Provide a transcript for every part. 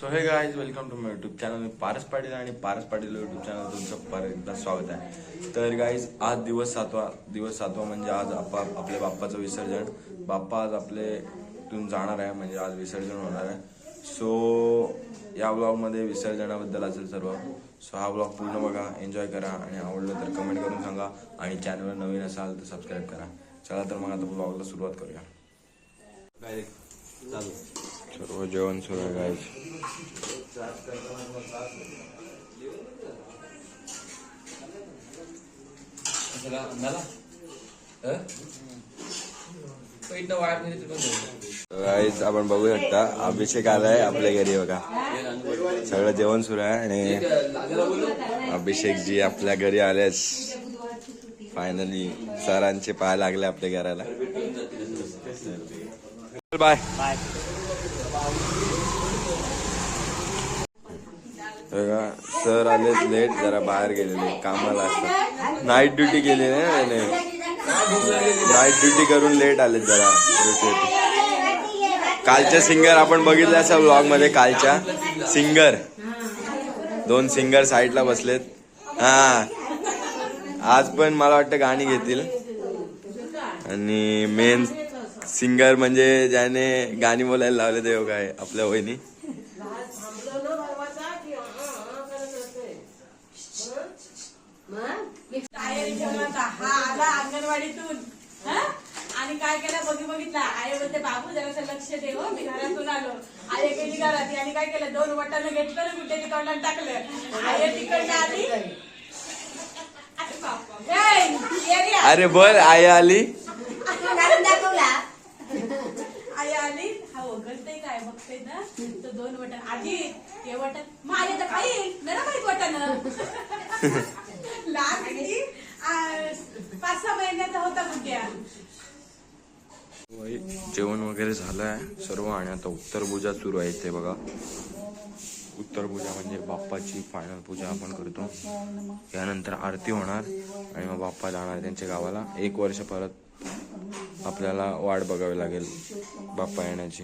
So hey guys welcome to my YouTube channel Paras Patil आणि Paras Patil YouTube channel तुमचं परत एकदा स्वागत आहे. तर गाईज आज दिवस सातवा दिवस सातवा म्हणजे आज आपा आपल्या बाप्पाचं विसर्जन. बाप्पा आज आपले इथून जाणार आहे म्हणजे आज विसर्जन होणार आहे. सो या ब्लॉगमध्ये विसर्जनाबद्दल असेल सर्व. सो हा ब्लॉग पूर्ण बघा एन्जॉय करा आणि आवडलं तर कमेंट करून सांगा. आणि चॅनलवर नवीन असाल तर सबस्क्राईब करा. चला तर मग आता ब्लॉगला सुरुवात करूया. सर्व जेवण सुरू आहे गाईज गाईज आपण बघू शकता अभिषेक आलाय आपल्या घरी बघा. सगळं जेवण सुरू आहे आणि अभिषेक जी आपल्या घरी आलेच फायनली सरांचे पाय लागले आपल्या घराला. बाय बघा सर आले लेट जरा बाहेर गेलेले कामाला असतात. नाईट ड्युटी केली ना नाईट ड्युटी करून लेट आले जरा. ड्युटी कालच्या सिंगर आपण बघितलं असं ब्लॉगमध्ये कालच्या सिंगर दोन सिंगर साईडला बसलेत. हा. आज पण मला वाटतं गाणी घेतील. आणि मेन सिंगर म्हणजे ज्याने गाणी बोलायला लावले ते काय आपल्या वहिनी? आई जेवणाचा हा आला अंगणवाडीतून. हं? आणि काय केलं? बघी बघितलं. आई बोलते बाबू जरासं लक्ष दे हो मी घरातून आलो. आई गेली घरात. आणि काय केलं? दोन वटानं घेतलं ना कुठे तोंडात टाकलं. आई तिकडनं आली. अरे बोल आई आली आई आली हा ओघळते काय? बघते ना? तो दोन वटन आजी हे वटन मग आई तर खाईल नरम आहेत वटन लहान किती पाच सहा महिन्याचा होता मुद्द्या जेवण वगैरे झालं आहे सर्व आणि आता उत्तर पूजा सुरू आहे ते बघा. उत्तर पूजा म्हणजे बाप्पाची फायनल पूजा आपण करतो. यानंतर आरती होणार आणि मग बाप्पा जाणार त्यांच्या गावाला. एक वर्ष परत आपल्याला वाट बघावी लागेल बाप्पा येण्याची.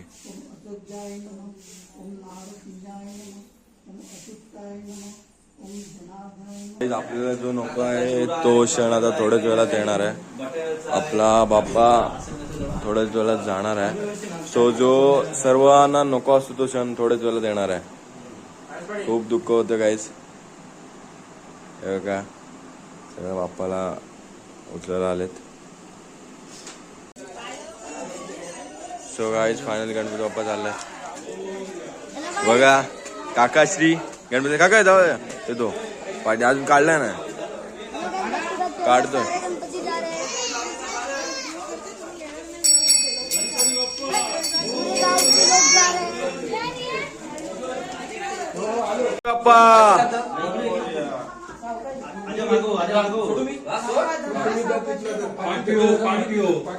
आपल्याला जो नको आहे तो क्षण आता थोड्याच वेळात येणार आहे. आपला बाप्पा थोड्याच वेळात जाणार आहे. सो जो सर्वांना नको असतो तो क्षण थोड्याच वेळात येणार आहे. खूप दुःख होतं काहीच हे का सगळ्या बाप्पाला उचलायला आलेत. So guys final Ganpati Bappa चाललाय. बघा काकाश्री गणपती काका येतो येतो पाठी अजून काढलाय ना. काढतो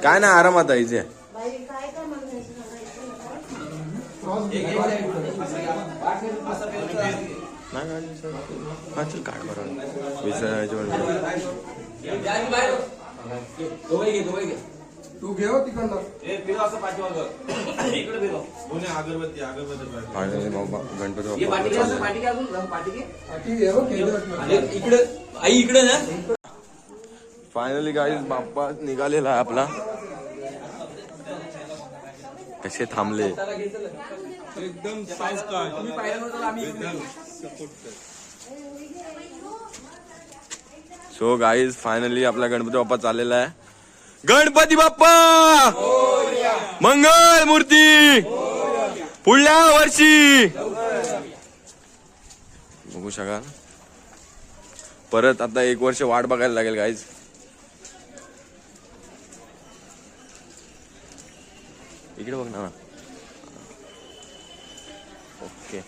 काय ना आरामात आहे इथे. नाही काढली सर. हा. चल काढ बरं विसरायचे म्हणजे तू घेऊ तिकडनं. फायनली बाबा गणपती हो, खेळत आई इकडे ना. फायनली गाईज बाप्पा निघालेला आहे आपला. कसे थांबले? एकदम सो गाईज फायनली आपला गणपती बाप्पा चाललेला आहे. गणपती बाप्पा! मंगल मूर्ती! पुढल्या वर्षी! बघू शकाल. परत आता एक वर्ष वाट बघायला लागेल गाईज इकडे बघ ना. ओके.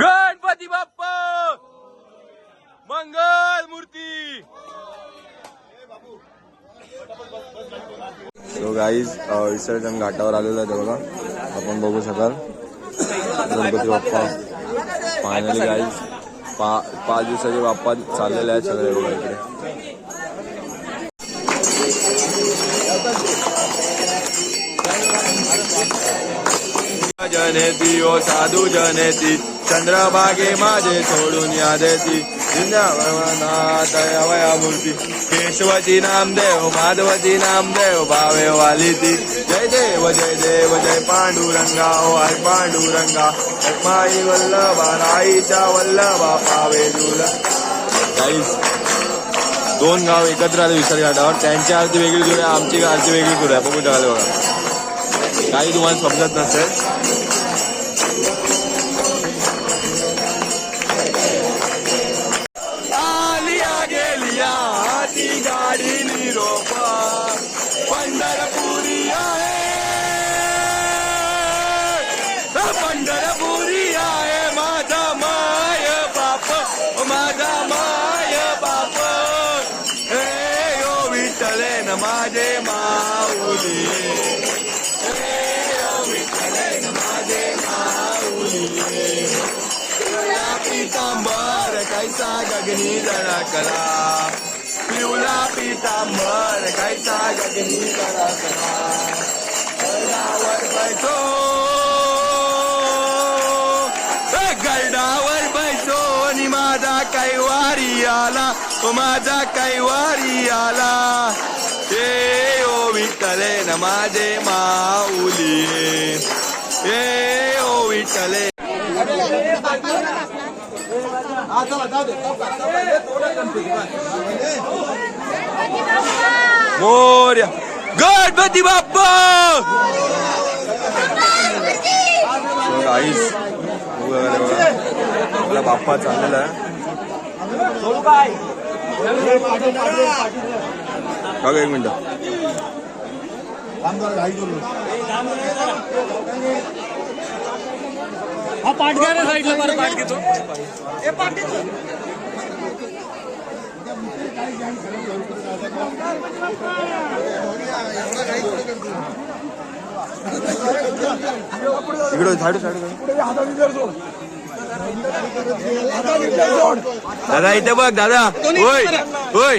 गणपती बाप्पा! मंगल मूर्ती! सो गाईज विसर्जन घाटावर आलेलं आहे बघा आपण बघू शकाल. गणपती बाप्पा. फायनली गाईज पा पाच दिवसाचे बाप्पा चाललेले आहेत सगळे बघा इकडे. जनेती ओ साधू जनेती चंद्रभागे माझे सोडून या देती. जिंदानाथ अवया मूर्ती केशवती नामदेव माधवती नामदेव भावे वाली ती. जय देव जय देव जय पांडुरंगा ओ आई पांडुरंगा. माई वल्लभा राईचा वल्लभा पावे तुला दोन गाव एकत्र आले विसर्ग त्यांची आरती वेगळी सुरू आहे आमची आरती वेगळी सुरू आहे बघू शकले बघा. काही तुम्हाला समजत नसेल. पितांबर कैसा गगनी जरा कला पिवळा पितांबर कैसा गगनी जरा कला गडावर बैठो गडावर बैठो नि माझा कैवारी आला. ओ माझा कैवारी आला ते ओ विठ्ठले न माझे माऊली. ए ओ विठ्ठले. मोर्या. गणपती बाप्पा! आईस आपला बाप्पा चाललेला आहे. बघा एक मिनिट. हा पाठ घ्या ना साईडला बरं पाठ घेतो इकडे झाडू झाडू दादा इथे बघ दादा होय होय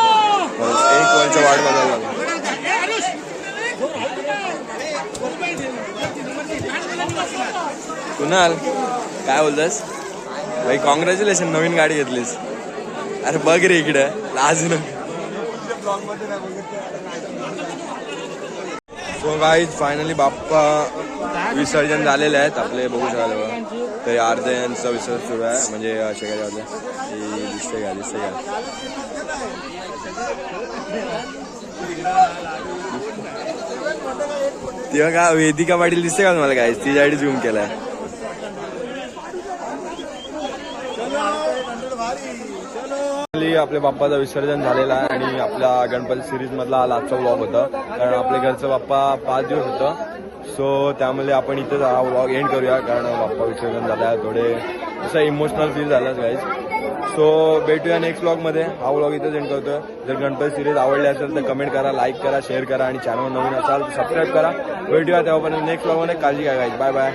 बस एक वर्ष वाट बघायला लागला कुणाल काय बोलतस? भाई कॉंग्रॅच्युलेशन नवीन गाडी घेतलीस. अरे बघ रे इकडे. लाज सो गाईज फायनली बाप्पा विसर्जन झालेले आहेत आपले बघू शकाल तरी अर्धे यांचं विसर्जन सुरू आहे. म्हणजे असे काय झालं की? दिसते का? दिसते तेव्हा का वेदिका पाटील दिसते का तुम्हाला काय तिच्यासाठी झूम केलाय. आपल्या बाप्पाचं विसर्जन झालेलं आहे आणि आपल्या गणपती सिरीज मधला आजचा ब्लॉग होता. कारण आपल्या घरचं बाप्पा पाच दिवस होतं. सो त्यामुळे आपण इथेच हा व्लॉग एंड करूया कारण बाप्पा विसर्जन झालं आहे थोडे. असं इमोशनल फील झालं गाईज सो भेटूया नेक्स्ट व्लॉगमध्ये हा व्लॉग इथेच एंड करतोय. जर गणपती सिरीज आवडली असेल तर कमेंट करा लाईक करा शेअर करा आणि चॅनल नवीन असाल तर सबस्क्राईब करा. भेटूया तेव्हापर्यंत नेक्स्ट व्लॉगमध्ये काळजी घ्या गाईज बाय बाय